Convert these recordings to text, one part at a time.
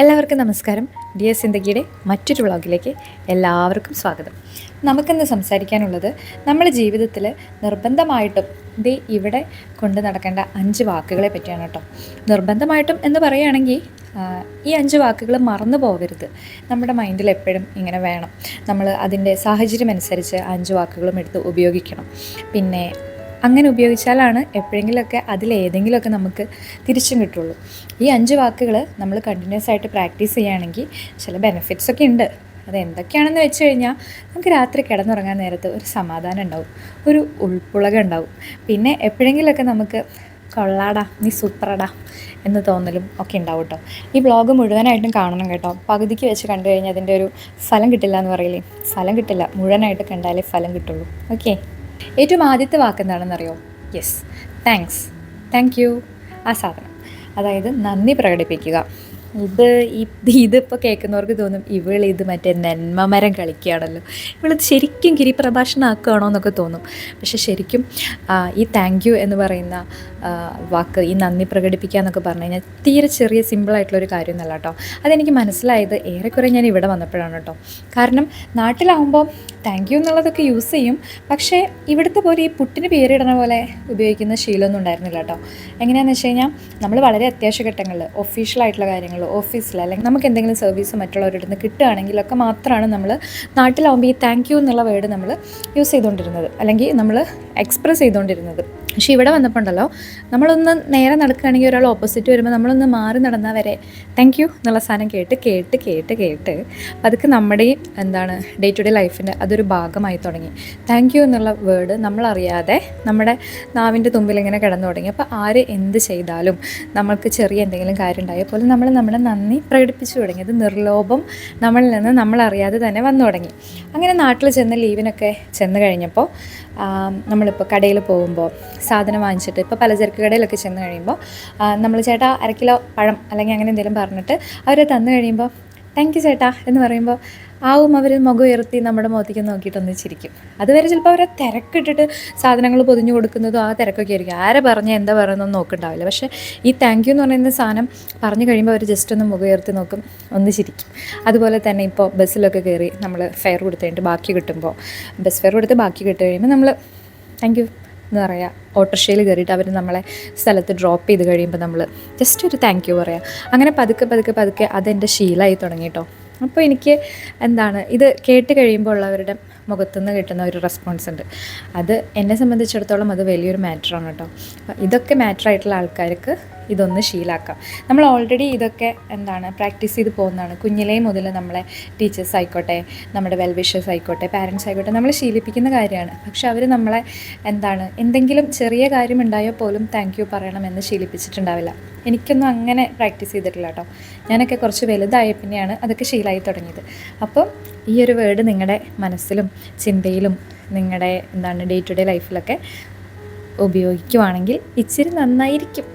എല്ലാവർക്കും നമസ്കാരം. D S സിന്ദഗിയുടെ മറ്റൊരു വ്ളോഗിലേക്ക് എല്ലാവർക്കും സ്വാഗതം. നമുക്കിന്ന് സംസാരിക്കാനുള്ളത് നമ്മുടെ ജീവിതത്തിൽ നിർബന്ധമായിട്ടും ദേ ഇവിടെ കൊണ്ട് നടക്കേണ്ട അഞ്ച് വാക്കുകളെ പറ്റിയാണ് കേട്ടോ. നിർബന്ധമായിട്ടും എന്ന് പറയുകയാണെങ്കിൽ ഈ അഞ്ച് വാക്കുകൾ മറന്നു പോകരുത്. നമ്മുടെ മൈൻഡിൽ എപ്പോഴും ഇങ്ങനെ വേണം. നമ്മൾ അതിന്റെ സാഹചര്യം അനുസരിച്ച് അഞ്ച് വാക്കുകളും എടുത്ത് ഉപയോഗിക്കണം. പിന്നെ അങ്ങനെ ഉപയോഗിച്ചാലാണ് എപ്പോഴെങ്കിലുമൊക്കെ അതിലേതെങ്കിലുമൊക്കെ നമുക്ക് തിരിച്ചും കിട്ടുള്ളൂ. ഈ അഞ്ച് വാക്കുകൾ നമ്മൾ കണ്ടിന്യൂസ് ആയിട്ട് പ്രാക്ടീസ് ചെയ്യുകയാണെങ്കിൽ ചില ബെനിഫിറ്റ്സ് ഒക്കെ ഉണ്ട്. അത് എന്തൊക്കെയാണെന്ന് വെച്ച് കഴിഞ്ഞാൽ നമുക്ക് രാത്രി കിടന്നുറങ്ങാൻ നേരത്ത് ഒരു സമാധാനം ഉണ്ടാവും ഒരു ഉൾപ്പുളക ഉണ്ടാവും. പിന്നെ എപ്പോഴെങ്കിലുമൊക്കെ നമുക്ക് കൊള്ളാടാ നീ സൂപ്പറടാ എന്ന് തോന്നലും ഒക്കെ ഉണ്ടാവും കേട്ടോ. ഈ ബ്ലോഗ് മുഴുവനായിട്ടും കാണണം കേട്ടോ. പകുതിക്ക് വെച്ച് കണ്ടു കഴിഞ്ഞാൽ അതിന്റെ ഒരു ഫലം കിട്ടില്ല എന്ന് പറയില്ലേ? ഫലം കിട്ടില്ല. മുഴുവനായിട്ട് കണ്ടാലേ ഫലം കിട്ടുള്ളൂ. ഓക്കെ ഏറ്റവും ആദ്യത്തെ വാക്ക് എന്താണെന്നറിയോ? യെസ് താങ്ക്സ് താങ്ക് യു ആ സാധനം. അതായത് നന്ദി പ്രകടിപ്പിക്കുക. ഇത് ഇത് ഇതിപ്പോൾ കേൾക്കുന്നവർക്ക് തോന്നും ഇവൾ ഇത് മറ്റേ നന്മമരം കളിക്കുകയാണല്ലോ. ഇവളിത് ശരിക്കും ഗിരിപ്രഭാഷണം ആക്കുകയാണോ എന്നൊക്കെ തോന്നും. പക്ഷെ ശരിക്കും ഈ താങ്ക് യു എന്ന് പറയുന്ന വാക്ക് ഈ നന്ദി പ്രകടിപ്പിക്കുക എന്നൊക്കെ പറഞ്ഞു കഴിഞ്ഞാൽ തീരെ ചെറിയ സിമ്പിളായിട്ടുള്ളൊരു കാര്യമൊന്നുമല്ല കേട്ടോ. അതെനിക്ക് മനസ്സിലായത് ഏറെക്കുറെ ഞാൻ ഇവിടെ വന്നപ്പോഴാണ് കേട്ടോ. കാരണം നാട്ടിലാവുമ്പോൾ താങ്ക് യു എന്നുള്ളതൊക്കെ യൂസ് ചെയ്യും. പക്ഷേ ഇവിടുത്തെ പോലെ ഈ പുട്ടിന് പേരിടണ പോലെ ഉപയോഗിക്കുന്ന ശീലമൊന്നും ഉണ്ടായിരുന്നില്ല കേട്ടോ. എങ്ങനെയാണെന്ന് വെച്ച് കഴിഞ്ഞാൽ നമ്മൾ വളരെ അത്യാവശ്യ ഘട്ടങ്ങളിൽ ഒഫീഷ്യലായിട്ടുള്ള കാര്യങ്ങൾ ഓഫീസിൽ അല്ലെങ്കിൽ നമുക്ക് എന്തെങ്കിലും സർവീസ് മറ്റുള്ളവരുടെ നിന്ന് കിട്ടുകയാണെങ്കിലൊക്കെ മാത്രമാണ് നമ്മൾ നാട്ടിലാവുമ്പോൾ ഈ താങ്ക് യു എന്നുള്ള വേർഡ് നമ്മൾ യൂസ് ചെയ്തുകൊണ്ടിരുന്നത്. അല്ലെങ്കിൽ നമ്മൾ എക്സ്പ്രസ് ചെയ്തുകൊണ്ടിരുന്നത്. പക്ഷേ ഇവിടെ വന്നപ്പോൾ ഉണ്ടല്ലോ നമ്മളൊന്ന് നേരെ നടക്കുകയാണെങ്കിൽ ഒരാൾ ഓപ്പോസിറ്റ് വരുമ്പോൾ നമ്മളൊന്ന് മാറി നടന്നാൽ വരെ. താങ്ക് യു എന്നുള്ള സാധനം കേട്ട് കേട്ട് കേട്ട് കേട്ട് അതൊക്കെ നമ്മുടെയും എന്താണ് ഡേ ടു ഡേ ലൈഫിന്റെ അതൊരു ഭാഗമായി തുടങ്ങി. താങ്ക് യു എന്നുള്ള വേർഡ് നമ്മളറിയാതെ നമ്മുടെ നാവിന്റെ തുമ്പിൽ ഇങ്ങനെ കിടന്നു തുടങ്ങി. അപ്പോൾ ആര് എന്ത് ചെയ്താലും നമ്മൾക്ക് ചെറിയ എന്തെങ്കിലും കാര്യം ഉണ്ടായ പോലെ നമ്മൾ നമ്മുടെ നന്ദി പ്രകടിപ്പിച്ചു തുടങ്ങി. അത് നിർലോഭം നമ്മളിൽ നിന്ന് നമ്മളറിയാതെ തന്നെ വന്നു തുടങ്ങി. അങ്ങനെ നാട്ടിൽ ചെന്ന് ലീവിനൊക്കെ ചെന്ന് കഴിഞ്ഞപ്പോൾ നമ്മളിപ്പോൾ കടയിൽ പോകുമ്പോൾ സാധനം വാങ്ങിച്ചിട്ട് ഇപ്പോൾ പലചരക്ക് കടയിലൊക്കെ ചെന്ന് കഴിയുമ്പോൾ നമ്മൾ ചേട്ടാ അര കിലോ പഴം അല്ലെങ്കിൽ അങ്ങനെ എന്തെങ്കിലും പറഞ്ഞിട്ട് അവരെ തന്നു കഴിയുമ്പോൾ താങ്ക് യു ചേട്ടാ എന്ന് പറയുമ്പോൾ ആവും അവർ മുഖം ഉയർത്തി നമ്മുടെ മുഖത്തേക്ക് നോക്കിയിട്ടൊന്ന് ചിരിക്കും. അതുവരെ ചിലപ്പോൾ അവരെ തിരക്കിട്ടിട്ട് സാധനങ്ങൾ പൊതിഞ്ഞു കൊടുക്കുന്നതും ആ തിരക്കൊക്കെ ആയിരിക്കും. ആരെ പറഞ്ഞ് എന്താ പറയുന്നതെന്ന് നോക്കുന്നുണ്ടാവില്ല പക്ഷേ ഈ താങ്ക് യു എന്ന് പറയുന്ന സാധനം പറഞ്ഞു കഴിയുമ്പോൾ അവർ ജസ്റ്റ് ഒന്ന് മുഖം ഉയർത്തി നോക്കും ഒന്ന് ചിരിക്കും. അതുപോലെ തന്നെ ഇപ്പോൾ ബസ്സിലൊക്കെ കയറി നമ്മൾ ഫെയർ കൊടുത്തിട്ട് ബാക്കി കിട്ടുമ്പോൾ ബസ് ഫെയർ കൊടുത്ത് ബാക്കി കിട്ടി കഴിയുമ്പോൾ നമ്മൾ താങ്ക് യു എന്ന് പറയുക ഓട്ടോറിക്ഷയിൽ കയറിയിട്ട് അവർ നമ്മളെ സ്ഥലത്ത് ഡ്രോപ്പ് ചെയ്ത് കഴിയുമ്പോൾ നമ്മൾ ജസ്റ്റ് ഒരു താങ്ക് യു പറയാം. അങ്ങനെ പതുക്കെ പതുക്കെ പതുക്കെ അതെന്റെ ശീലമായി തുടങ്ങി കേട്ടോ അപ്പോൾ എനിക്ക് എന്താണ് ഇത് കേട്ട് കഴിയുമ്പോൾ ഉള്ളവരുടെ മുഖത്തുനിന്ന് കിട്ടുന്ന ഒരു റെസ്പോൺസ് ഉണ്ട്. അത് എന്നെ സംബന്ധിച്ചിടത്തോളം അത് വലിയൊരു മാറ്ററാണ് കേട്ടോ. ഇതൊക്കെ മാറ്ററായിട്ടുള്ള ആൾക്കാർക്ക് ഇതൊന്ന് ശീലാക്കാം. നമ്മൾ ഓൾറെഡി ഇതൊക്കെ എന്താണ് പ്രാക്ടീസ് ചെയ്ത് പോകുന്നതാണ്. കുഞ്ഞിലേ മുതൽ നമ്മളെ ടീച്ചേഴ്സ് ആയിക്കോട്ടെ നമ്മുടെ വെൽവിഷേഴ്സ് ആയിക്കോട്ടെ പാരൻസ് ആയിക്കോട്ടെ നമ്മളെ ശീലിപ്പിക്കുന്ന കാര്യമാണ്. പക്ഷെ അവർ നമ്മളെ എന്താണ് എന്തെങ്കിലും ചെറിയ കാര്യം ഉണ്ടായാൽ പോലും താങ്ക് യു പറയണമെന്ന് ശീലിപ്പിച്ചിട്ടുണ്ടാവില്ല. എനിക്കൊന്നും അങ്ങനെ പ്രാക്ടീസ് ചെയ്തിട്ടില്ല കേട്ടോ. ഞാനൊക്കെ കുറച്ച് വലുതായ പിന്നെയാണ് അതൊക്കെ ശീലായി തുടങ്ങിയത്. അപ്പം ഈ ഒരു വേർഡ് നിങ്ങളുടെ മനസ്സിലും ചിന്തയിലും നിങ്ങളുടെ എന്താണ് ഡേ ടു ഡേ ലൈഫിലൊക്കെ ഉപയോഗിക്കുവാണെങ്കിൽ ഇച്ചിരി നന്നായിരിക്കും.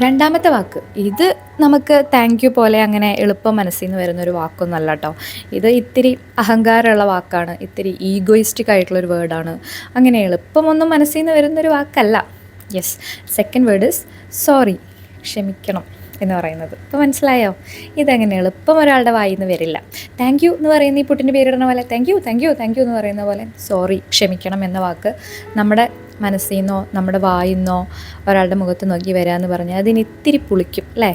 രണ്ടാമത്തെ വാക്ക് ഇത് നമുക്ക് താങ്ക് യു പോലെ അങ്ങനെ എളുപ്പം മനസ്സിൽ നിന്ന് വരുന്ന ഒരു വാക്കൊന്നല്ല കേട്ടോ ഇത് ഇത്തിരി അഹങ്കാരമുള്ള വാക്കാണ് ഇത്തിരി ഈഗോയിസ്റ്റിക് ആയിട്ടുള്ളൊരു വേർഡാണ് അങ്ങനെ എളുപ്പമൊന്നും മനസ്സിൽ നിന്ന് വരുന്നൊരു വാക്കല്ല. Yes second word is sorry ക്ഷമിക്കണം. എന്ന് പറയുന്നത്. ഇപ്പോൾ മനസ്സിലായോ? ഇതങ്ങനെ എളുപ്പം ഒരാളുടെ വായിൽ നിന്ന് വരില്ല. താങ്ക് യു എന്ന് പറയുന്ന ഈ പുട്ടിന്റെ പേരിടുന്ന പോലെ thank you thank you thank you എന്ന് പറയുന്ന പോലെ സോറി ക്ഷമിക്കണം എന്ന വാക്ക് നമ്മുടെ മനസ്സിൽ നിന്നോ നമ്മുടെ വായിന്നോ ഒരാളുടെ മുഖത്ത് നോക്കി വരാമെന്ന് എന്ന് പറഞ്ഞാൽ അതിന് ഇത്തിരി പുളിക്കും അല്ലേ?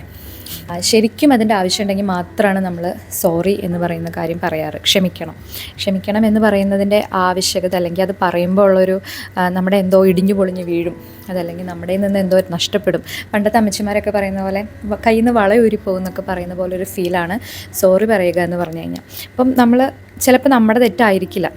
ശരിക്കും അതിന്റെ ആവശ്യമുണ്ടെങ്കിൽ മാത്രമാണ് നമ്മൾ സോറി എന്ന് പറയുന്ന കാര്യം പറയാറ്. ക്ഷമിക്കണം. ക്ഷമിക്കണം എന്ന് പറയുന്നതിന്റെ ആവശ്യകത അല്ലെങ്കിൽ അത് പറയുമ്പോൾ ഉള്ളൊരു നമ്മുടെ എന്തോ ഇടിഞ്ഞു പൊളിഞ്ഞ് വീഴും. അതല്ലെങ്കിൽ നമ്മുടെ നിന്ന് എന്തോ നഷ്ടപ്പെടും. പണ്ടത്തെ അമ്മച്ചിമാരൊക്കെ പറയുന്ന പോലെ കയ്യിൽ നിന്ന് വളയൂരി ഊരിപ്പോകും എന്നൊക്കെ പറയുന്ന പോലെ ഒരു ഫീലാണ് സോറി പറയുക എന്ന് പറഞ്ഞു കഴിഞ്ഞാൽ. അപ്പം നമ്മൾ ചിലപ്പോൾ നമ്മുടെ തെറ്റായിരിക്കില്ല.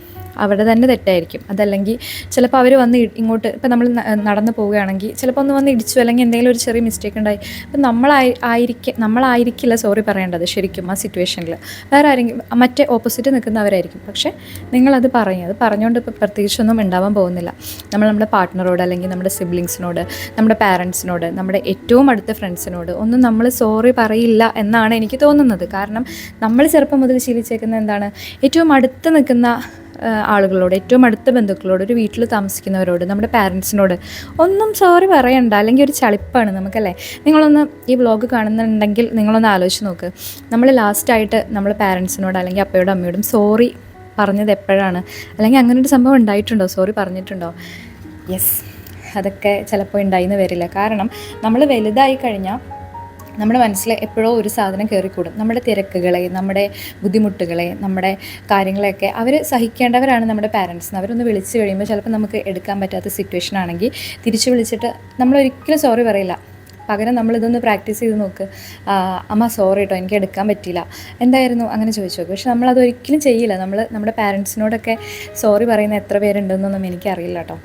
അവിടെ തന്നെ തെറ്റായിരിക്കും. അതല്ലെങ്കിൽ ചിലപ്പോൾ അവർ വന്ന് ഇങ്ങോട്ട് ഇപ്പം നമ്മൾ നടന്നു പോവുകയാണെങ്കിൽ ചിലപ്പോൾ ഒന്ന് വന്ന് ഇടിച്ചു അല്ലെങ്കിൽ എന്തെങ്കിലും ഒരു ചെറിയ മിസ്റ്റേക്ക് ഉണ്ടായി. അപ്പം നമ്മളായി ആയിരിക്കും നമ്മളായിരിക്കില്ല സോറി പറയേണ്ടത് ശരിക്കും ആ സിറ്റുവേഷനിൽ വേറെ ആരെങ്കിലും മറ്റേ ഓപ്പോസിറ്റ് നിൽക്കുന്നവരായിരിക്കും. പക്ഷേ നിങ്ങളത് പറഞ്ഞു അത് പറഞ്ഞുകൊണ്ട് ഇപ്പോൾ പ്രത്യേകിച്ചൊന്നും ഉണ്ടാവാൻ പോകുന്നില്ല. നമ്മൾ നമ്മുടെ പാർട്ട്ണറോട് അല്ലെങ്കിൽ നമ്മുടെ സിബ്ലിങ്സിനോട് നമ്മുടെ പാരൻസിനോട് നമ്മുടെ ഏറ്റവും അടുത്ത ഫ്രണ്ട്സിനോട് ഒന്നും നമ്മൾ സോറി പറയില്ല എന്നാണ് എനിക്ക് തോന്നുന്നത്. കാരണം നമ്മൾ ചെറുപ്പം മുതൽ ശീലിച്ചേക്കുന്ന എന്താണ്? ഏറ്റവും അടുത്ത് നിൽക്കുന്ന ആളുകളോട് ഏറ്റവും അടുത്ത ബന്ധുക്കളോട് ഒരു വീട്ടിൽ താമസിക്കുന്നവരോട് നമ്മുടെ പാരൻസിനോട് ഒന്നും സോറി പറയണ്ട അല്ലെങ്കിൽ ഒരു ചളിപ്പാണ് നമുക്കല്ലേ? നിങ്ങളൊന്ന് ഈ വ്ളോഗ് കാണുന്നുണ്ടെങ്കിൽ നിങ്ങളൊന്ന് ആലോചിച്ച് നോക്ക്. നമ്മൾ ലാസ്റ്റായിട്ട് നമ്മൾ പാരൻസിനോട് അല്ലെങ്കിൽ അപ്പയോടും അമ്മയോടും സോറി പറഞ്ഞത് എപ്പോഴാണ്? അല്ലെങ്കിൽ അങ്ങനെ ഒരു സംഭവം ഉണ്ടായിട്ടുണ്ടോ? സോറി പറഞ്ഞിട്ടുണ്ടോ? യെസ് അതൊക്കെ ചിലപ്പോൾ ഉണ്ടായിന്ന് വരില്ല. കാരണം നമ്മൾ വലുതായി കഴിഞ്ഞാൽ നമ്മുടെ മനസ്സിൽ എപ്പോഴോ ഒരു സാധനം കയറിക്കൂടും. നമ്മുടെ തിരക്കുകളെ നമ്മുടെ ബുദ്ധിമുട്ടുകളെ നമ്മുടെ കാര്യങ്ങളെയൊക്കെ അവർ സഹിക്കേണ്ടവരാണ് നമ്മുടെ പാരൻസ് അവരൊന്ന് വിളിച്ചു കഴിയുമ്പോൾ ചിലപ്പോൾ നമുക്ക് എടുക്കാൻ പറ്റാത്ത സിറ്റുവേഷൻ ആണെങ്കിൽ തിരിച്ചു വിളിച്ചിട്ട് നമ്മൾ ഒരിക്കലും സോറി പറയില്ല. പകരം നമ്മളിതൊന്ന് പ്രാക്ടീസ് ചെയ്ത് നോക്ക്. അമ്മ സോറി കേട്ടോ എനിക്ക് എടുക്കാൻ പറ്റിയില്ല. എന്തായിരുന്നു? അങ്ങനെ ചോദിച്ചു നോക്ക്. പക്ഷെ നമ്മളത് ഒരിക്കലും ചെയ്യില്ല. നമ്മൾ നമ്മുടെ പാരൻസിനോടൊക്കെ സോറി പറയുന്ന എത്ര പേരുണ്ടെന്നൊന്നും എനിക്കറിയില്ല കേട്ടോ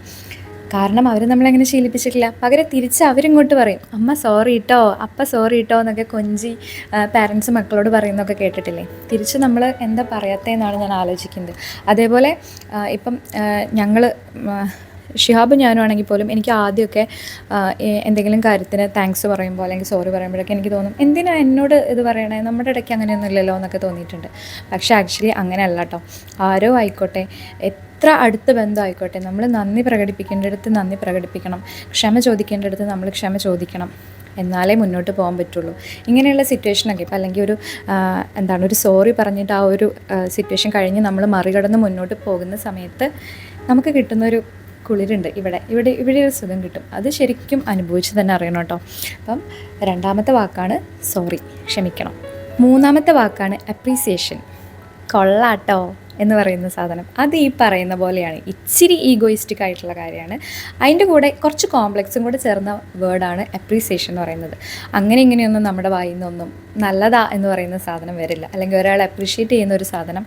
കാരണം അവർ നമ്മളങ്ങനെ ശീലിപ്പിച്ചിട്ടില്ല. പകരം തിരിച്ച് അവരിങ്ങോട്ട് പറയും അമ്മ സോറി കേട്ടോ അപ്പ സോറി കേട്ടോ എന്നൊക്കെ കൊഞ്ചി പാരൻസ് മക്കളോട് പറയുന്നൊക്കെ കേട്ടിട്ടില്ലേ? തിരിച്ച് നമ്മൾ എന്താ പറയാത്തതെന്നാണ് ഞാൻ ആലോചിക്കുന്നത്. അതേപോലെ ഇപ്പം ഞങ്ങൾ ഷിഹാബ് ഞാനും ആണെങ്കിൽ പോലും എനിക്ക് ആദ്യമൊക്കെ എന്തെങ്കിലും കാര്യത്തിന് താങ്ക്സ് പറയുമ്പോൾ അല്ലെങ്കിൽ സോറി പറയുമ്പോഴൊക്കെ എനിക്ക് തോന്നും എന്തിനാ എന്നോട് ഇത് പറയണേ? നമ്മുടെ ഇടയ്ക്ക് അങ്ങനെയൊന്നും ഇല്ലല്ലോ എന്നൊക്കെ തോന്നിയിട്ടുണ്ട്. പക്ഷേ ആക്ച്വലി അങ്ങനെയല്ല കേട്ടോ ആരോ ആയിക്കോട്ടെ എത്ര അടുത്ത ബന്ധമായിക്കോട്ടെ നമ്മൾ നന്ദി പ്രകടിപ്പിക്കേണ്ടടുത്ത് നന്ദി പ്രകടിപ്പിക്കണം. ക്ഷമ ചോദിക്കേണ്ടടുത്ത് നമ്മൾ ക്ഷമ ചോദിക്കണം. എന്നാലേ മുന്നോട്ട് പോകാൻ പറ്റുള്ളൂ. ഇങ്ങനെയുള്ള സിറ്റുവേഷനൊക്കെ ഇപ്പം അല്ലെങ്കിൽ ഒരു എന്താണ് ഒരു സോറി പറഞ്ഞിട്ട് ആ ഒരു സിറ്റുവേഷൻ കഴിഞ്ഞ് നമ്മൾ മറികടന്ന് മുന്നോട്ട് പോകുന്ന സമയത്ത് നമുക്ക് കിട്ടുന്നൊരു കുളിരുണ്ട് ഇവിടെ. ഇവിടെ ഇവിടെ ഒരു സുഖം കിട്ടും. അത് ശരിക്കും അനുഭവിച്ച് തന്നെ അറിയണം കേട്ടോ. അപ്പം രണ്ടാമത്തെ വാക്കാണ് സോറി ക്ഷമിക്കണം. മൂന്നാമത്തെ വാക്കാണ് അപ്രീസിയേഷൻ കൊള്ളാട്ടോ എന്ന് പറയുന്ന സാധനം. അത് ഈ പറയുന്ന പോലെയാണ്. ഇച്ചിരി ഈഗോയിസ്റ്റിക് ആയിട്ടുള്ള കാര്യമാണ്. അതിന്റെ കൂടെ കുറച്ച് കോംപ്ലക്സും കൂടെ ചേർന്ന വേർഡാണ് അപ്രീസിയേഷൻ എന്ന് പറയുന്നത്. അങ്ങനെ ഇങ്ങനെയൊന്നും നമ്മുടെ വായിൽ നിന്നൊന്നും നല്ലതാ എന്ന് പറയുന്ന സാധനം വരില്ല. അല്ലെങ്കിൽ ഒരാൾ അപ്രീഷിയേറ്റ് ചെയ്യുന്ന ഒരു സാധനം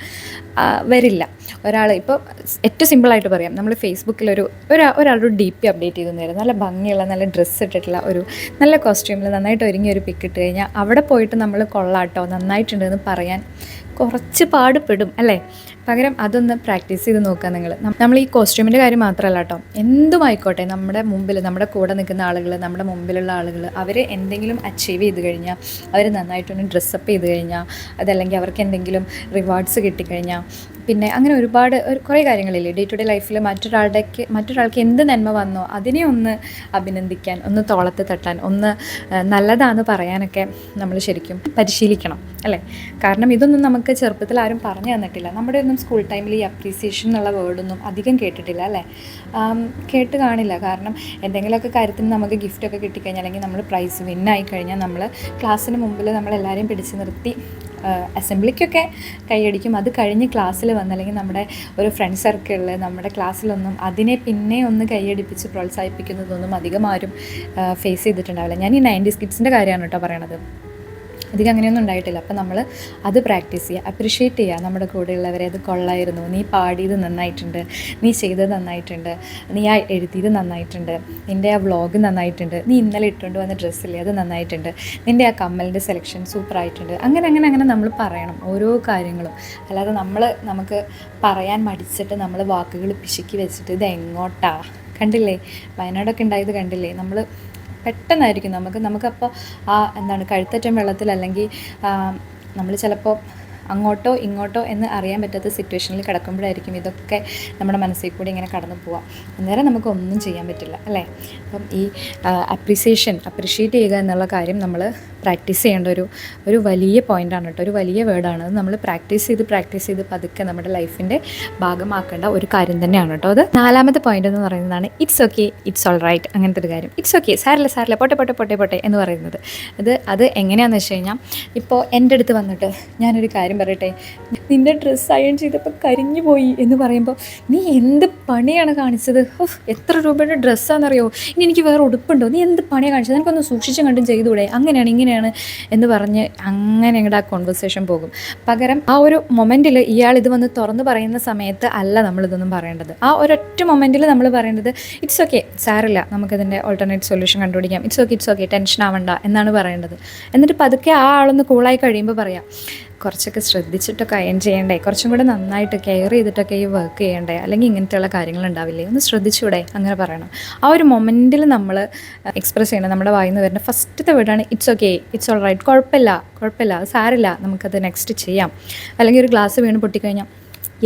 വരില്ല. ഒരാൾ ഇപ്പോൾ ഏറ്റവും സിമ്പിളായിട്ട് പറയാം. നമ്മൾ ഫേസ്ബുക്കിലൊരു ഒരാ ഒരാളൊരു ഡി പി അപ്ഡേറ്റ് ചെയ്തു തരും നല്ല ഭംഗിയുള്ള നല്ല ഡ്രസ്സ് ഇട്ടിട്ടുള്ള ഒരു നല്ല കോസ്റ്റ്യൂമിൽ നന്നായിട്ട് ഒരുങ്ങി ഒരു പിക്ക് ഇട്ട് കഴിഞ്ഞാൽ അവിടെ പോയിട്ട് നമ്മൾ കൊള്ളാട്ടോ നന്നായിട്ടുണ്ടെന്ന് പറയാൻ കുറച്ച് പാടുപെടും അല്ലേ? പകരം അതൊന്ന് പ്രാക്ടീസ് ചെയ്ത് നോക്കുക നിങ്ങൾ. നമ്മൾ ഈ കോസ്റ്റ്യൂമിന്റെ കാര്യം മാത്രമല്ല കേട്ടോ. എന്തുമായിക്കോട്ടെ നമ്മുടെ മുമ്പിൽ നമ്മുടെ കൂടെ നിൽക്കുന്ന ആളുകൾ നമ്മുടെ മുമ്പിലുള്ള ആളുകൾ അവർ എന്തെങ്കിലും അച്ചീവ് ചെയ്ത് കഴിഞ്ഞാൽ അവർ നന്നായിട്ടൊന്ന് ഡ്രസ്സപ്പ് ചെയ്ത് കഴിഞ്ഞാൽ അതല്ലെങ്കിൽ അവർക്ക് എന്തെങ്കിലും റിവാർഡ്സ് കിട്ടിക്കഴിഞ്ഞാൽ പിന്നെ അങ്ങനെ ഒരുപാട് ഒരു കുറേ കാര്യങ്ങളില്ലേ? ഡേ ടു ഡേ ലൈഫിൽ മറ്റൊരാളുടെക്ക് മറ്റൊരാൾക്ക് എന്ത് നന്മ വന്നോ അതിനെ ഒന്ന് അഭിനന്ദിക്കാൻ ഒന്ന് തോളത്ത് തട്ടാൻ ഒന്ന് നല്ലതാണ് പറയാനൊക്കെ നമ്മൾ ശരിക്കും പരിശീലിക്കണം അല്ലേ? കാരണം ഇതൊന്നും നമുക്ക് ചെറുപ്പത്തിൽ ആരും പറഞ്ഞു തന്നിട്ടില്ല. നമ്മുടെ ഒന്നും സ്കൂൾ ടൈമിൽ ഈ അപ്രീസിയേഷൻ എന്നുള്ള വേർഡൊന്നും അധികം കേട്ടിട്ടില്ല അല്ലേ? കേട്ട് കാണില്ല. കാരണം എന്തെങ്കിലുമൊക്കെ കാര്യത്തിന് നമുക്ക് ഗിഫ്റ്റൊക്കെ കിട്ടിക്കഴിഞ്ഞാൽ അല്ലെങ്കിൽ നമ്മൾ പ്രൈസ് വിന്നായി കഴിഞ്ഞാൽ നമ്മൾ ക്ലാസ്സിന് മുമ്പിൽ നമ്മളെല്ലാവരെയും പിടിച്ച് നിർത്തി അസംബ്ലിക്കൊക്കെ കൈയടിക്കും. അത് കഴിഞ്ഞ് ക്ലാസ്സിൽ വന്ന് അല്ലെങ്കിൽ നമ്മുടെ ഒരു ഫ്രണ്ട് സർക്കിളിൽ നമ്മുടെ ക്ലാസ്സിലൊന്നും അതിനെ പിന്നെ ഒന്ന് കൈയടിപ്പിച്ച് പ്രോത്സാഹിപ്പിക്കുന്നതൊന്നും അധികം ആരും ഫേസ് ചെയ്തിട്ടുണ്ടാവില്ല. ഞാൻ ഈ നയന്റീസ് കിഡ്സിന്റെ കാര്യമാണ് കേട്ടോ പറയണത്. അധികം അങ്ങനെയൊന്നും ഉണ്ടായിട്ടില്ല. അപ്പം നമ്മൾ അത് പ്രാക്ടീസ് ചെയ്യുക അപ്രിഷ്യേറ്റ് ചെയ്യുക. നമ്മുടെ കൂടെയുള്ളവരെ അത് കൊള്ളായിരുന്നു. നീ പാടിയത് നന്നായിട്ടുണ്ട്. നീ ചെയ്തത് നന്നായിട്ടുണ്ട്. നീ ആ എഴുതിയത് നന്നായിട്ടുണ്ട്. നിന്റെ ആ വ്ളോഗ് നന്നായിട്ടുണ്ട്. നീ ഇന്നലെ ഇട്ടുകൊണ്ട് വന്ന ഡ്രസ്സില്ലേ അത് നന്നായിട്ടുണ്ട്. നിന്റെ ആ കമ്മലിന്റെ സെലക്ഷൻ സൂപ്പർ ആയിട്ടുണ്ട്. അങ്ങനെ അങ്ങനെ അങ്ങനെ നമ്മൾ പറയണം ഓരോ കാര്യങ്ങളും. അല്ലാതെ നമ്മൾ നമുക്ക് പറയാൻ മടിച്ചിട്ട് നമ്മൾ വാക്കുകൾ പിശുക്കി വെച്ചിട്ട് ഇത് എങ്ങോട്ടാ? കണ്ടില്ലേ? വയനാടൊക്കെ ഉണ്ടായത് കണ്ടില്ലേ? നമ്മൾ പെട്ടെന്നായിരിക്കും നമുക്ക്. നമുക്കപ്പോൾ ആ എന്താണ് കഴുത്തറ്റം വെള്ളത്തിൽ അല്ലെങ്കിൽ നമ്മൾ ചിലപ്പോൾ അങ്ങോട്ടോ ഇങ്ങോട്ടോ എന്ന് അറിയാൻ പറ്റാത്ത സിറ്റുവേഷനിൽ കിടക്കുമ്പോഴായിരിക്കും ഇതൊക്കെ നമ്മുടെ മനസ്സിൽ കൂടി ഇങ്ങനെ കടന്നു പോവാം അന്നേരം നമുക്ക് ഒന്നും ചെയ്യാൻ പറ്റില്ല അല്ലേ? അപ്പം ഈ അപ്രിസിയേഷൻ അപ്രിഷ്യേറ്റ് ചെയ്യുക എന്നുള്ള കാര്യം നമ്മൾ പ്രാക്ടീസ് ചെയ്യേണ്ട ഒരു ഒരു വലിയ പോയിന്റാണ് കേട്ടോ. ഒരു വലിയ വേർഡാണ് അത് നമ്മൾ പ്രാക്ടീസ് ചെയ്ത് പ്രാക്ടീസ് ചെയ്ത് പതുക്കെ നമ്മുടെ ലൈഫിന്റെ ഭാഗമാക്കേണ്ട ഒരു കാര്യം തന്നെയാണ് കേട്ടോ അത്. നാലാമത്തെ പോയിന്റ് എന്ന് പറയുന്നതാണ് it's okay it's all right അങ്ങനത്തെ ഒരു കാര്യം. ഇറ്റ്സ് ഓക്കെ സാരില്ല സാരില്ല പോട്ടെ പോട്ടെ പോട്ടെ പോട്ടെ എന്ന് പറയുന്നത്. അത് അത് എങ്ങനെയാണെന്ന് വെച്ച് കഴിഞ്ഞാൽ ഇപ്പോൾ എന്റെ അടുത്ത് വന്നിട്ട് ഞാനൊരു കാര്യം പറയട്ടെ. നിന്റെ ഡ്രസ്സ് അയൺ ചെയ്തപ്പോൾ കരിഞ്ഞു പോയി എന്ന് പറയുമ്പോൾ നീ എന്ത് പണിയാണ് കാണിച്ചത്? എത്ര രൂപയുടെ ഡ്രസ്സാണെന്നറിയോ ഇനി എനിക്ക് വേറെ ഉടുപ്പുണ്ടോ? നീ എന്ത് പണിയാണ് കാണിച്ചത്? എനിക്കൊന്ന് സൂക്ഷിച്ചും കണ്ടും ചെയ്തുകൂടെ? അങ്ങനെയാണ് ഇങ്ങനെയാണ് എന്ന് പറഞ്ഞ് അങ്ങനെ ഞങ്ങളുടെ ആ കോൺവെർസേഷൻ പോകും. പകരം ആ ഒരു മൊമെന്റിൽ ഇയാൾ ഇത് വന്ന് തുറന്ന് പറയുന്ന സമയത്ത് അല്ല നമ്മളിതൊന്നും പറയേണ്ടത്. ആ ഒരൊറ്റ മൊമെന്റിൽ നമ്മൾ പറയേണ്ടത് ഇറ്റ്സ് ഓക്കെ സാറില്ല നമുക്കിതിന്റെ ഓൾട്ടർനേറ്റ് സൊല്യൂഷൻ കണ്ടുപിടിക്കാം. It's okay it's okay tension ആവണ്ട എന്നാണ് പറയേണ്ടത്. എന്നിട്ട് പതുക്കെ ആ ആളൊന്ന് കൂളായി കഴിയുമ്പോൾ പറയാം കുറച്ചൊക്കെ ശ്രദ്ധിച്ചിട്ടൊക്കെ അയൺ ചെയ്യണ്ടേ? കുറച്ചും കൂടെ നന്നായിട്ട് കെയർ ചെയ്തിട്ടൊക്കെ ഈ വർക്ക് ചെയ്യണ്ടേ? അല്ലെങ്കിൽ ഇങ്ങനത്തെയുള്ള കാര്യങ്ങൾ ഉണ്ടാവില്ലേ ഒന്ന് ശ്രദ്ധിച്ചൂടെ? അങ്ങനെ പറയണം. ആ ഒരു മൊമെന്റിൽ നമ്മൾ എക്സ്പ്രസ് ചെയ്യണം. നമ്മുടെ വായിൽ നിന്ന് വരുന്ന ഫസ്റ്റത്തെ വേർഡാണ് it's okay it's all right കുഴപ്പമില്ല. കുഴപ്പമില്ല. സാരില്ല നമുക്കത് നെക്സ്റ്റ് ചെയ്യാം. അല്ലെങ്കിൽ ഒരു ഗ്ലാസ് വീണ് പൊട്ടിക്കഴിഞ്ഞാൽ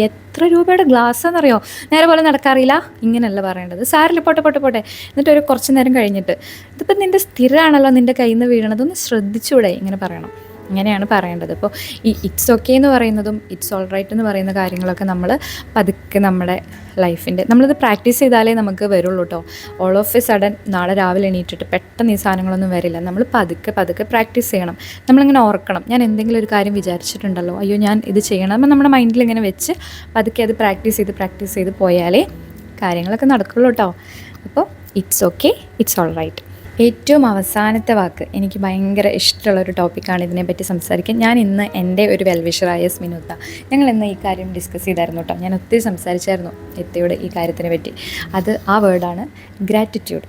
എത്ര രൂപയുടെ ഗ്ലാസ് എന്നറിയോ നേരെ പോലെ നടക്കാറില്ല? ഇങ്ങനെയല്ല പറയേണ്ടത്. സാരില്ല പോട്ടെ പോട്ടെ പോട്ടെ. എന്നിട്ട് ഒരു കുറച്ച് നേരം കഴിഞ്ഞിട്ട് ഇതിപ്പോൾ നിന്റെ സ്ഥിരമാണല്ലോ നിന്റെ കയ്യിൽ നിന്ന് വീഴണത് ഒന്ന് ശ്രദ്ധിച്ചൂടെ? ഇങ്ങനെ പറയണം. അങ്ങനെയാണ് പറയേണ്ടത്. ഇപ്പോൾ ഈ ഇറ്റ്സ് ഓക്കെ എന്ന് പറയുന്നതും ഇറ്റ്സ് ഓൾ റൈറ്റ് എന്ന് പറയുന്ന കാര്യങ്ങളൊക്കെ നമ്മൾ പതുക്കെ നമ്മുടെ ലൈഫിന്റെ നമ്മളിത് പ്രാക്ടീസ് ചെയ്താലേ നമുക്ക് വരുള്ളൂ കേട്ടോ ഓൾ ഓഫ് എ സഡൻ നാളെ രാവിലെ എണീറ്റിട്ട് പെട്ടെന്ന് ഈ സാധനങ്ങളൊന്നും വരില്ല. നമ്മൾ പതുക്കെ പതുക്കെ പ്രാക്ടീസ് ചെയ്യണം. നമ്മളിങ്ങനെ ഓർക്കണം. ഞാൻ എന്തെങ്കിലും ഒരു കാര്യം വിചാരിച്ചിട്ടുണ്ടല്ലോ അയ്യോ ഞാൻ ഇത് ചെയ്യണം. അപ്പം നമ്മുടെ മൈൻഡിൽ ഇങ്ങനെ വെച്ച് പതുക്കെ അത് പ്രാക്ടീസ് ചെയ്ത് പ്രാക്ടീസ് ചെയ്ത് പോയാലേ കാര്യങ്ങളൊക്കെ നടക്കുള്ളൂ കേട്ടോ അപ്പോൾ it's okay it's all right ഏറ്റവും അവസാനത്തെ വാക്ക് എനിക്ക് ഭയങ്കര ഇഷ്ടമുള്ള ഒരു ടോപ്പിക്കാണ് ഇതിനെപ്പറ്റി സംസാരിക്കാൻ. ഞാൻ ഇന്ന് എന്റെ ഒരു വെൽവിഷറായ സ്മിനുത്ത ഞങ്ങൾ ഇന്ന് ഈ കാര്യം ഡിസ്കസ് ചെയ്തായിരുന്നു കേട്ടോ. ഞാൻ ഒത്തിരി സംസാരിച്ചായിരുന്നു എത്തയോട് ഈ കാര്യത്തിനെ പറ്റി. അത് ആ വേർഡാണ് ഗ്രാറ്റിറ്റ്യൂഡ്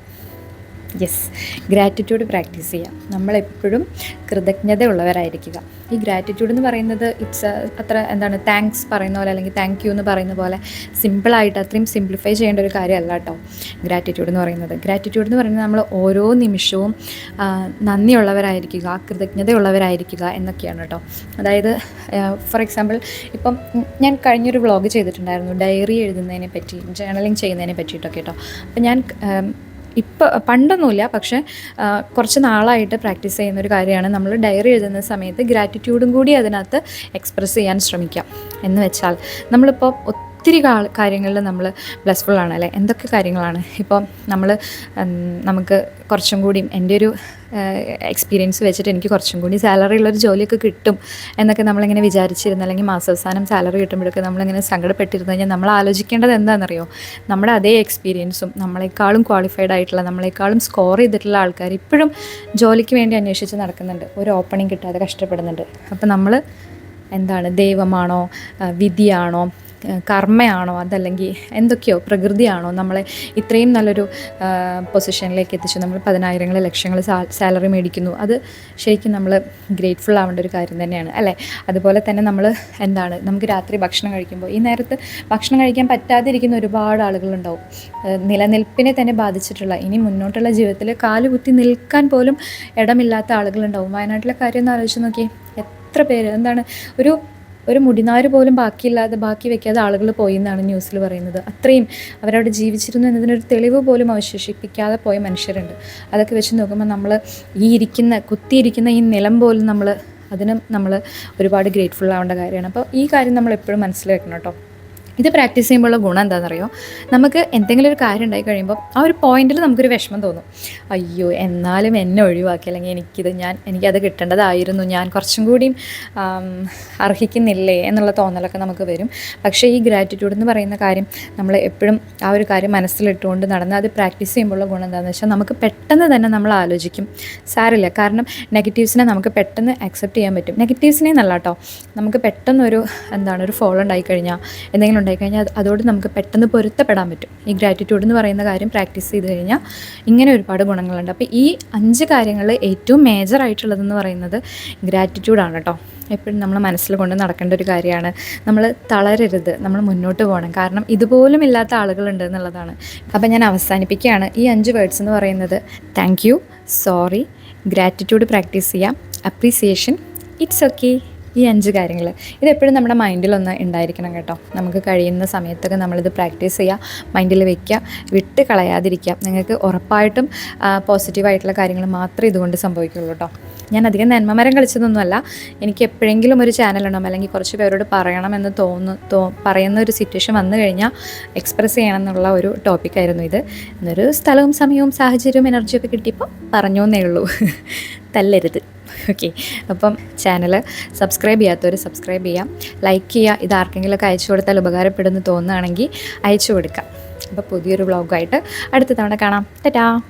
യെസ് ഗ്രാറ്റിറ്റ്യൂഡ് പ്രാക്ടീസ് ചെയ്യാം. നമ്മളെപ്പോഴും കൃതജ്ഞത ഉള്ളവരായിരിക്കുക ഈ ഗ്രാറ്റിറ്റ്യൂഡ് എന്ന് പറയുന്നത് ഇറ്റ്സ് അത്ര എന്താണ് താങ്ക്സ് പറയുന്ന പോലെ അല്ലെങ്കിൽ താങ്ക് യു എന്ന് പറയുന്ന പോലെ സിമ്പിളായിട്ട് അത്രയും സിംപ്ലിഫൈ ചെയ്യേണ്ട ഒരു കാര്യമല്ല കേട്ടോ ഗ്രാറ്റിറ്റ്യൂഡ് എന്ന് പറയുന്നത്. ഗ്രാറ്റിറ്റ്യൂഡ് എന്ന് പറയുന്നത് നമ്മൾ ഓരോ നിമിഷവും നന്ദിയുള്ളവരായിരിക്കുക കൃതജ്ഞതയുള്ളവരായിരിക്കുക എന്നൊക്കെയാണ് കേട്ടോ അതായത് ഫോർ എക്സാമ്പിൾ ഇപ്പം ഞാൻ കഴിഞ്ഞൊരു വ്ളോഗ് ചെയ്തിട്ടുണ്ടായിരുന്നു. ഡയറി എഴുതുന്നതിനെ പറ്റി ജേണലിങ് ചെയ്യുന്നതിനെ പറ്റിയിട്ടൊക്കെ കേട്ടോ അപ്പം ഞാൻ ഇപ്പോൾ പണ്ടൊന്നുമില്ല പക്ഷേ കുറച്ച് നാളായിട്ട് പ്രാക്ടീസ് ചെയ്യുന്ന ഒരു കാര്യമാണ് നമ്മൾ ഡയറി എഴുതുന്ന സമയത്ത് ഗ്രാറ്റിറ്റ്യൂഡും കൂടി അതിനകത്ത് എക്സ്പ്രസ് ചെയ്യാൻ ശ്രമിക്കാം എന്ന് വെച്ചാൽ നമ്മളിപ്പോൾ ഒത്തിരി കാര്യങ്ങളിൽ നമ്മൾ ബ്ലെസ്ഫുൾ ആണ് അല്ലേ? എന്തൊക്കെ കാര്യങ്ങളാണ്? ഇപ്പം നമ്മൾ നമുക്ക് കുറച്ചും കൂടിയും എന്റെ ഒരു എക്സ്പീരിയൻസ് വെച്ചിട്ട് എനിക്ക് കുറച്ചും കൂടി സാലറി ഉള്ളൊരു ജോലിയൊക്കെ കിട്ടും എന്നൊക്കെ നമ്മളിങ്ങനെ വിചാരിച്ചിരുന്നു. അല്ലെങ്കിൽ മാസാവസാനം സാലറി കിട്ടുമ്പോഴൊക്കെ നമ്മളിങ്ങനെ സങ്കടപ്പെട്ടിരുന്നു കഴിഞ്ഞാൽ നമ്മൾ ആലോചിക്കേണ്ടത് എന്താണെന്നറിയോ? നമ്മുടെ അതേ എക്സ്പീരിയൻസും നമ്മളെക്കാളും ക്വാളിഫൈഡ് ആയിട്ടുള്ള നമ്മളെക്കാളും സ്കോർ ചെയ്തിട്ടുള്ള ആൾക്കാർ ഇപ്പോഴും ജോലിക്ക് വേണ്ടി അന്വേഷിച്ച് നടക്കുന്നുണ്ട്. ഒരു ഓപ്പണിംഗ് കിട്ടാതെ കഷ്ടപ്പെടുന്നുണ്ട്. അപ്പോൾ നമ്മൾ എന്താണ് ദൈവമാണോ വിധിയാണോ കർമ്മയാണോ അതല്ലെങ്കിൽ എന്തൊക്കെയോ പ്രകൃതിയാണോ നമ്മളെ ഇത്രയും നല്ലൊരു പൊസിഷനിലേക്ക് എത്തിച്ചു. നമ്മൾ പതിനായിരങ്ങൾ ലക്ഷങ്ങൾ സാലറി മേടിക്കുന്നു. അത് ശരിക്കും നമ്മൾ ഗ്രേറ്റ്ഫുൾ ആവേണ്ട ഒരു കാര്യം തന്നെയാണ് അല്ലേ? അതുപോലെ തന്നെ നമ്മൾ എന്താണ് നമുക്ക് രാത്രി ഭക്ഷണം കഴിക്കുമ്പോൾ ഈ നേരത്ത് ഭക്ഷണം കഴിക്കാൻ പറ്റാതിരിക്കുന്ന ഒരുപാട് ആളുകളുണ്ടാവും. നിലനിൽപ്പിനെ തന്നെ ബാധിച്ചിട്ടുള്ള ഇനി മുന്നോട്ടുള്ള ജീവിതത്തിൽ കാലുകുത്തി നിൽക്കാൻ പോലും ഇടമില്ലാത്ത ആളുകളുണ്ടാവും. വയനാട്ടിലെ കാര്യം ഒന്ന് ആലോചിച്ച് നോക്കി എത്ര പേര് എന്താണ് ഒരു ഒരു മുടിനാര് പോലും ബാക്കിയില്ലാതെ ബാക്കി വെക്കാതെ ആളുകൾ പോയി എന്നാണ് ന്യൂസിൽ പറയുന്നത്. അത്രയും അവരവിടെ ജീവിച്ചിരുന്നു എന്നതിനൊരു തെളിവ് പോലും അവശേഷിപ്പിക്കാതെ പോയ മനുഷ്യരുണ്ട്. അതൊക്കെ വെച്ച് നോക്കുമ്പോൾ നമ്മൾ ഈ ഇരിക്കുന്ന കുത്തിയിരിക്കുന്ന ഈ നിലം പോലും നമ്മൾ അതിനും നമ്മൾ ഒരുപാട് ഗ്രേറ്റ്ഫുൾ ആവേണ്ട കാര്യമാണ്. അപ്പോൾ ഈ കാര്യം നമ്മൾ എപ്പോഴും മനസ്സിൽ വെക്കണം കേട്ടോ. ഇത് പ്രാക്ടീസ് ചെയ്യുമ്പോഴുള്ള ഗുണം എന്താണെന്നറിയോ? നമുക്ക് എന്തെങ്കിലും ഒരു കാര്യം ഉണ്ടായി കഴിയുമ്പോൾ ആ ഒരു പോയിന്റിൽ നമുക്കൊരു വിഷമം തോന്നും. അയ്യോ എന്നാലും എന്നെ ഒഴിവാക്കി. അല്ലെങ്കിൽ എനിക്കിത് ഞാൻ എനിക്കത് കിട്ടേണ്ടതായിരുന്നു. ഞാൻ കുറച്ചും കൂടിയും അർഹിക്കുന്നില്ലേ എന്നുള്ള തോന്നലൊക്കെ നമുക്ക് വരും. പക്ഷേ ഈ ഗ്രാറ്റിറ്റ്യൂഡ് എന്ന് പറയുന്ന കാര്യം നമ്മൾ എപ്പോഴും ആ ഒരു കാര്യം മനസ്സിലിട്ടുകൊണ്ട് നടന്ന് അത് പ്രാക്ടീസ് ചെയ്യുമ്പോഴുള്ള ഗുണം എന്താണെന്ന് വെച്ചാൽ നമുക്ക് പെട്ടെന്ന് തന്നെ നമ്മൾ ആലോചിക്കും. സാരില്ല കാരണം നെഗറ്റീവ്സിനെ നമുക്ക് പെട്ടെന്ന് അക്സെപ്റ്റ് ചെയ്യാൻ പറ്റും. നെഗറ്റീവ്സിനെ നല്ല കേട്ടോ. നമുക്ക് പെട്ടെന്ന് ഒരു എന്താണ് ഒരു ഫോളോ ഉണ്ടായി കഴിഞ്ഞാൽ എന്തെങ്കിലും ഉണ്ടായി കഴിഞ്ഞാൽ അത് അതോട് നമുക്ക് പെട്ടെന്ന് പൊരുത്തപ്പെടാൻ പറ്റും. ഈ ഗ്രാറ്റിറ്റ്യൂഡ് എന്ന് പറയുന്ന കാര്യം പ്രാക്ടീസ് ചെയ്ത് കഴിഞ്ഞാൽ ഇങ്ങനെ ഒരുപാട് ഗുണങ്ങളുണ്ട്. അപ്പോൾ ഈ അഞ്ച് കാര്യങ്ങളിൽ ഏറ്റവും മേജർ ആയിട്ടുള്ളതെന്ന് പറയുന്നത് ഗ്രാറ്റിറ്റ്യൂഡാണ് കേട്ടോ എപ്പോഴും നമ്മൾ മനസ്സിൽ കൊണ്ട് നടക്കേണ്ട ഒരു കാര്യമാണ്. നമ്മൾ തളരരുത് നമ്മൾ മുന്നോട്ട് പോകണം. കാരണം ഇതുപോലും ഇല്ലാത്ത ആളുകളുണ്ട് എന്നുള്ളതാണ്. അപ്പോൾ ഞാൻ അവസാനിപ്പിക്കുകയാണ്. ഈ അഞ്ച് വേർഡ്സ് എന്ന് പറയുന്നത് thank you sorry gratitude practice ചെയ്യാം അപ്രീസിയേഷൻ ഇറ്റ്സ് ഓക്കെ ഈ അഞ്ച് കാര്യങ്ങൾ. ഇതെപ്പോഴും നമ്മുടെ മൈൻഡിലൊന്ന് ഉണ്ടായിരിക്കണം കേട്ടോ. നമുക്ക് കഴിയുന്ന സമയത്തൊക്കെ നമ്മളിത് പ്രാക്ടീസ് ചെയ്യുക മൈൻഡിൽ വെക്കുക വിട്ട് കളയാതിരിക്കുക നിങ്ങൾക്ക് ഉറപ്പായിട്ടും പോസിറ്റീവായിട്ടുള്ള കാര്യങ്ങൾ മാത്രമേ ഇതുകൊണ്ട് സംഭവിക്കുള്ളൂ കേട്ടോ. ഞാൻ അധികം നന്മമരം കളിച്ചതൊന്നുമല്ല. എനിക്ക് എപ്പോഴെങ്കിലും ഒരു ചാനൽ ഉണ്ടാവും അല്ലെങ്കിൽ കുറച്ച് പേരോട് പറയണമെന്ന് തോന്നു തോ പറയുന്ന ഒരു സിറ്റുവേഷൻ വന്നു കഴിഞ്ഞാൽ എക്സ്പ്രസ് ചെയ്യണം എന്നുള്ള ഒരു ടോപ്പിക്കായിരുന്നു ഇത്. എന്നൊരു സ്ഥലവും സമയവും സാഹചര്യവും എനർജിയൊക്കെ കിട്ടിയപ്പോൾ പറഞ്ഞു എന്നേ ഉള്ളൂ. തല്ലരുത്. ഓക്കെ അപ്പം ചാനൽ സബ്സ്ക്രൈബ് ചെയ്യാത്തവർ സബ്സ്ക്രൈബ് ചെയ്യാം. ലൈക്ക് ചെയ്യുക ഇത് ആർക്കെങ്കിലുമൊക്കെ അയച്ചു കൊടുത്താൽ ഉപകാരപ്പെടുമെന്ന് തോന്നുകയാണെങ്കിൽ അയച്ചു കൊടുക്കാം. അപ്പോൾ പുതിയൊരു വ്ളോഗായിട്ട് അടുത്ത തവണ കാണാം. ടാറ്റാ